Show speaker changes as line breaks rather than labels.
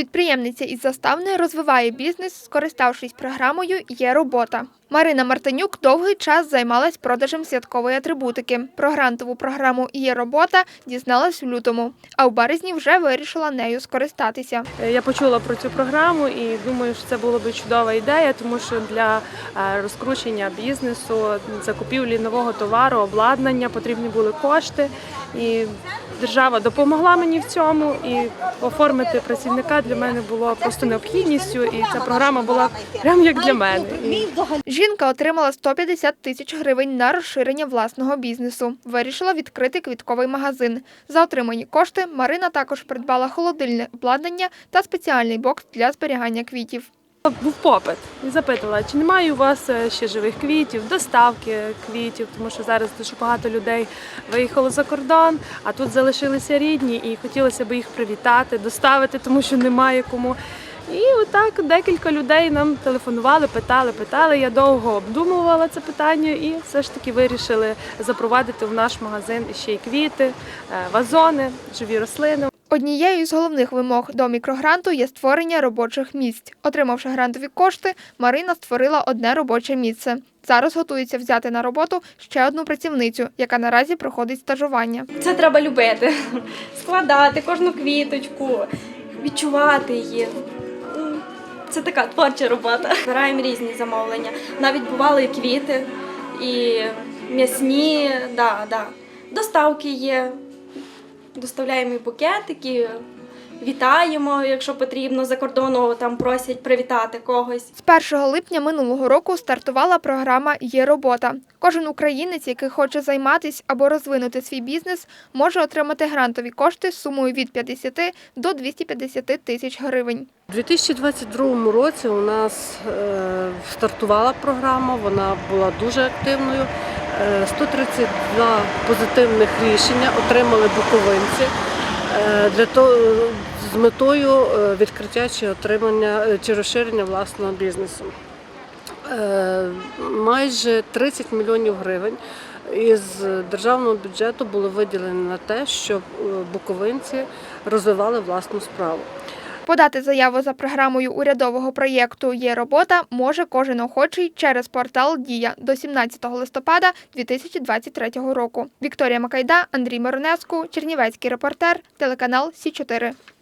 Підприємниця із заставної розвиває бізнес, скориставшись програмою Є робота. Марина Мартинюк довгий час займалась продажем святкової атрибутики. Про грантову програму Є робота дізналась в лютому, а в березні вже вирішила нею скористатися.
Е, Я почула про цю програму і думаю, що це була би чудова ідея, тому що для е, розкручення бізнесу, закупівлі нового товару, обладнання потрібні були кошти. І держава допомогла мені в цьому. І оформити працівника для мене було просто необхідністю. І ця програма була прям як для мене.
Жінка отримала 150 тисяч гривень на розширення власного бізнесу. Вирішила відкрити квітковий магазин. За отримані кошти Марина також придбала холодильне обладнання та спеціальний бокс для зберігання квітів.
Був попит і запитувала, чи немає у вас е, ще живих квітів, доставки квітів, тому що зараз дуже багато людей виїхало за кордон, а тут залишилися рідні, і хотілося б їх привітати, доставити, тому що немає кому. І отак декілька людей нам телефонували, питали, питали. Я довго обдумувала це питання і все ж таки вирішили запровадити в наш магазин ще й квіти, е, вазони, живі рослини.
Однією з головних вимог до мікрогранту є створення робочих місць. Отримавши грантові кошти, Марина створила одне робоче місце. Зараз готується взяти на роботу ще одну працівницю, яка наразі проходить стажування.
Це треба любити, складати кожну квіточку, відчувати її. Це така творча робота. Збираємо різні замовлення. Навіть бували і квіти, і м'ясні, да, да. доставки є. Доставляємо і букетики, вітаємо, якщо потрібно, за кордону там просять привітати когось.
З 1 липня минулого року стартувала програма Є робота. Кожен українець, який хоче займатися або розвинути свій бізнес, може отримати грантові кошти з сумою від 50 до 250 тисяч гривень.
У 2022 році у нас е, стартувала програма, вона була дуже активною. Е, 132 позитивних рішення отримали буковинці е, для того, з метою е, відкриття чи отримання е, чи розширення власного бізнесу. Е, Майже 30 мільйонів гривень із державного бюджету було виділено на те, щоб е, буковинці розвивали власну справу.
Подати заяву за програмою урядового проєкту Є робота може кожен охочий через портал Дія до 17 листопада 2023 року. Вікторія Макайда, Андрій Моронеску, Чернівецький репортер, телеканал Сі 4